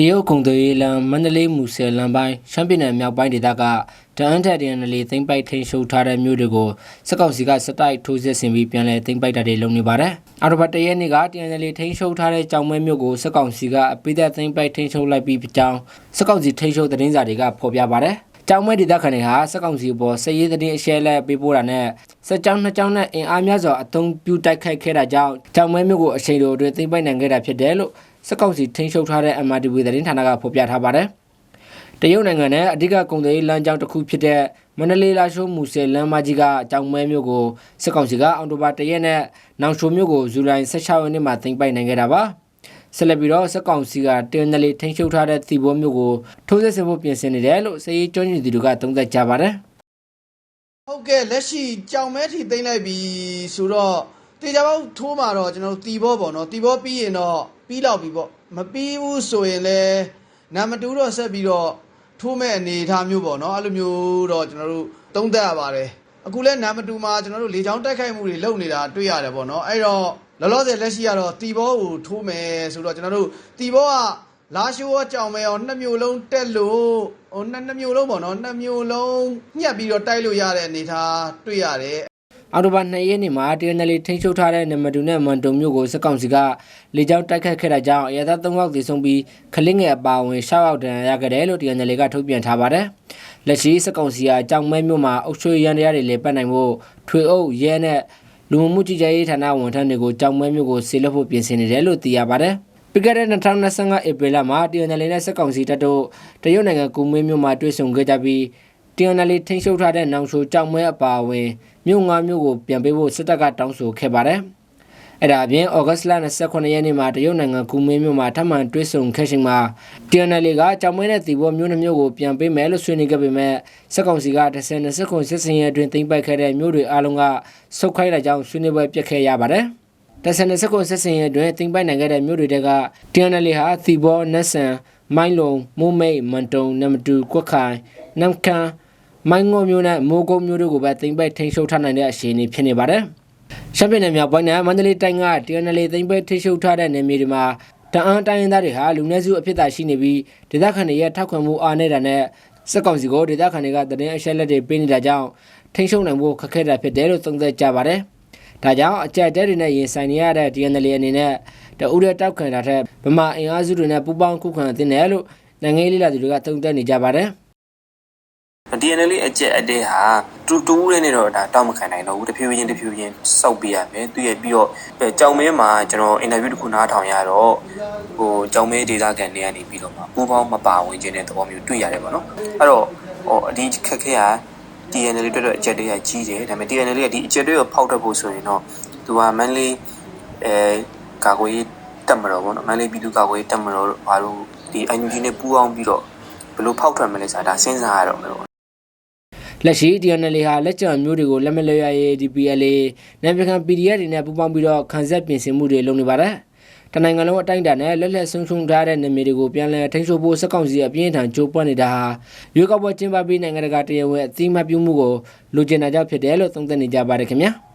တရုတ်ကုန်သွယ်ရေးလမ်းမန္တလေးမူဆယ်လမ်းပိုင်းရှမ်းပြည်နယ်မြောက်ပိုင်းဒေသကတအန်းထက်တရန်နယ်လေးသိမ့်ပိုက်ထိန်ရှုပ်ထားတဲ့မြို့တွေကိုစက်ကောင်စီကစတိုက်ထိုးစစ်ဆင်ပြီးပြန်လည်သိမ့်ပိုက်တာတွေလုပ်နေပါတယ်။အော်တိုဘတ်တရက်နေ့ကတရန်နယ်လေးထိန်ရှုပ်ထားတဲ့ကြောင်မဲမြို့ကိုစက်ကောင်စီကအပိသက်သိမ့်ပိုက်ထိန်ရှုပ်လိုက်ပြီးကြောင်းစက်ကောင်စီထိန်ရှုပ်သတင်းစာတွေကဖော်ပြပါတယ်။ ကြောင်မဲဒေသခံတွေဟာစက်ကောင်စီပေါ်စည်ရေးသတင်းအရှဲလက်ပေးပို့တာနဲ့စက်ကြောင်းနှစ်ကြောင်းနဲ့အင်အားများစွာအုံပြုတိုက်ခိုက်ခဲ့တာကြောင့်ကြောင်မဲမြို့ကိုအချိန်တိုအတွင်းသိမ့်ပိုက်နိုင်ခဲ့တာဖြစ်တယ်လို့စက်ကောင်စီထိန်းချုပ်ထားတဲ့ MRTV သတင်းဌာနကဖော်ပြထားပါတယ်။တရုတ်နိုင်ငံနဲ့အဓိကကုန်သွယ်ရေးလမ်းကြောင်းတစ်ခုဖြစ်တဲ့မန္တလေးလာရှိုးမူဆယ်လမ်းမကြီးကအကြောင်းမဲမြို့ကိုစစ်ကောင်စီကအော်တိုဘာတရက်နဲ့နောင်ရှိုမြို့ကိုဇူလိုင်16ရက်နေ့မှာသိမ်းပိုက်နိုင်ခဲ့တာပါ။ ဆက်လက်ပြီးတော့စစ်ကောင်စီကတင်းနယ်လေးထိန်းချုပ်ထားတဲ့သီဘောမြို့ကိုထိုးစစ်ဆင်ဖို့ပြင်ဆင်နေတယ်လို့စစ်ရေးကျွမ်းကျင်သူတွေကသုံးသပ်ကြပါတယ်။ဟုတ်ကဲ့လက်ရှိကြောင်မဲထီသိမ့်လိုက်ပြီဆိုတော့တေချာပေါက်ထိုးမှာတော့ကျွန်တော်တို့တီဘောပေါ့နော်တီဘောပြီးရင်တော့ပြီးလောက်ပြီပေါ့မပြီးဘူးဆိုရင်လည်းနာမတူတော့ဆက်ပြီးတော့ထိုးမဲ့အနေအထားမျိုးပေါ့နော်အဲ့လိုမျိုးတော့ကျွန်တော်တို့သုံးသပ်ရပါတယ် အခုလဲနာမတူမှာကျွန်တော်တို့လေချောင်းတိုက်ခိုက်မှုတွေလုပ်နေတာတွေ့ရတယ်ပေါ့နော်အဲ့တော့လောလောဆယ်လက်ရှိကတော့တီဘောကိုထိုးမယ်ဆိုတော့ကျွန်တော်တို့တီဘောကလာရှိုးရောကြောင်မဲရောနှစ်မျိုးလုံးတက်လို့ဟိုနှစ်နှစ်မျိုးလုံးပေါ့နော်နှစ်မျိုးလုံးညှက်ပြီးတော့တိုက်လို့ရတဲ့အနေအထားတွေ့ရတယ် အော်တိုဘာ2ရက်နေ့မှာတရနယ်လီထိန်းချုပ်ထားတဲ့နမတူနဲ့မန်တုံမြို့ကိုစစ်ကောင်စီကလေကြောင်းတိုက်ခတ်ခဲ့တာကြောင့်အရသာ3ယောက်သေဆုံးပြီးခလင်းငယ်အပါအဝင်6ယောက်ဒဏ်ရာရခဲ့တယ်လို့တရနယ်လီကထုတ်ပြန်ထားပါတယ်။လက်ရှိစစ်ကောင်စီကအကြောင်းမဲမြို့မှာအုပ်ချုပ်ရန်တရားတွေလေပတ်နိုင်ဖို့ထွေအုပ်ရဲနဲ့လူမှုမှုကြီးကြပ်ရေးဌာနဝန်ထမ်းတွေကိုကြောင်းမဲမြို့ကိုဆေးလွှတ်ဖို့ပြင်ဆင်နေတယ်လို့သိရပါတယ်။ပြီးခဲ့တဲ့2025ဧပြီလမှာတရနယ်လီနဲ့စစ်ကောင်စီတပ်တို့တရုတ်နိုင်ငံကူမင်းမြို့မှာတွေ့ဆုံခဲ့ကြပြီး တရနယ်လီထိန်းချုပ်ထားတဲ့နောင်ချိုကြောင်မဲအပါအဝင်မြို့ငါမြို့ကိုပြန်ပေးဖို့စစ်တပ်ကတောင်းဆိုခဲ့ပါတယ်။အဲ့ဒါအပြင်ဩဂတ်လ29ရက်နေ့မှာတရုတ်နိုင်ငံကူမင်းမြို့မှာထပ်မံတွေ့ဆုံခဲ့ချိန်မှာ TNL ကကြောင်မဲနဲ့တီဘောမြို့နှမျိုးကိုပြန်ပေးမယ်လို့ဆွေးနွေးခဲ့ပေမဲ့စစ်ကောင်စီက10-20ခုစစ်စင်ရဲအတွင်းသိမ်းပိုက်ခဲ့တဲ့မြို့တွေအားလုံးကဆုတ်ခိုင်းတာကြောင့်ဆွေးနွေးပွဲပြတ်ခဲ့ရပါတယ်။တဆန်20ခုစစ်စင်ရဲအတွင်းသိမ်းပိုက်နိုင်ခဲ့တဲ့မြို့တွေက TNL ဟာတီဘောနက်ဆန်မိုင်းလုံမိုးမိတ်မန်တုံနမတူကွက်ခိုင်နမ်ကန် မိုင်းငေါမျိုးနဲ့မိုးကုန်းမျိုးတို့ကိုပဲသိမ့်ပိုက်ထိန်းချုပ်ထားနိုင်တဲ့အခြေအနေဖြစ်နေပါတယ်။ရှမ်းပြည်နယ်မြောက်ပိုင်းနဲ့မန္တလေးတိုင်းကတရနလေးသိမ့်ပိုက်ထိန်းချုပ်ထားတဲ့နယ်မြေတွေမှာတအန်းတိုင်းရင်းသားတွေဟာလူနည်းစုအဖြစ်သာရှိနေပြီးဒေသခံတွေရဲ့ထောက်ခံမှုအားနေတာနဲ့စက်ကောင်စီကိုဒေသခံတွေကတရင်အရှက်လက်တွေပေးနေတာကြောင့်ထိန်းချုပ်နိုင်ဖို့ခက်ခဲတာဖြစ်တယ်လို့သုံးသပ်ကြပါတယ်။ဒါကြောင့်အကြက်တဲတွေနဲ့ရင်ဆိုင်နေရတဲ့ DNL အနေနဲ့တအူတဲ့တောက်ခံတာထက်ဗမာအင်အားစုတွေနဲ့ပူးပေါင်းခုခံတင်တယ်လို့နိုင်ငံရေးလိလာသူတွေကသုံးသပ်နေကြပါတယ်။ DNL အကျက်အတဲဟာတူတူးလေးနဲ့တော့ဒါတောက်မခံနိုင်တော့ဘူးတဖြည်းဖြည်းချင်းတဖြည်းဖြည်းချင်းစောက်ပေးရမယ်သူရဲ့ပြီးတော့ကြောင်မဲမှာကျွန်တော်အင်တာဗျူးတစ်ခုနားထောင်ရတော့ဟိုကြောင်မဲဒေတာကန်တွေကနေပြီးတော့မှပူပေါင်းမပါဝင်ခြင်းတဲ့သဘောမျိုးတွေ့ရတယ်ပေါ့နော်အဲ့တော့ဟိုအဒီခက်ခဲက DNL အတွက်တော့အကျက်တွေကကြီးတယ်ဒါပေမဲ့ DNL ကဒီအကျက်တွေကိုဖောက်ထွက်ဖို့ဆိုရင်တော့သူကမန်လေးအဲကာကွယ်ရေးတက်မတော်ပေါ့နော်မန်လေးပြည်သူကာကွယ်ရေးတက်မတော်ဘာလို့ဒီ ING နဲ့ပူးပေါင်းပြီးတော့ဘယ်လိုဖောက်ထွက်မလဲဆိုတာဒါစဉ်းစားရတော့မယ်ပေါ့ လက်ရှိ DNL ဟာလက်ကျန်မျိုးတွေကိုလက်မလွတ်ရရေး DPLA နယ်ပခံ PDF တွေနဲ့ပူးပေါင်းပြီးတော့ခံဆက်ပြင်ဆင်မှုတွေလုပ်နေပါတယ်။တနိုင်ငံလုံးအတိုင်းအတာနဲ့လက်လက်ဆုံးရှုံထားတဲ့နယ်မြေတွေကိုပြန်လည်ထိန်းချုပ်ဖို့စက်ကောင်စီအပြင်းထန်ကြိုးပမ်းနေတာဟာရွေးကောက်ပွဲကျင်းပပြီးနိုင်ငံတကာတရားဝင်အသိအမှတ်ပြုမှုကိုလိုချင်တာကြောင့်ဖြစ်တယ်လို့သုံးသပ်နေကြပါတယ်ခင်ဗျာ။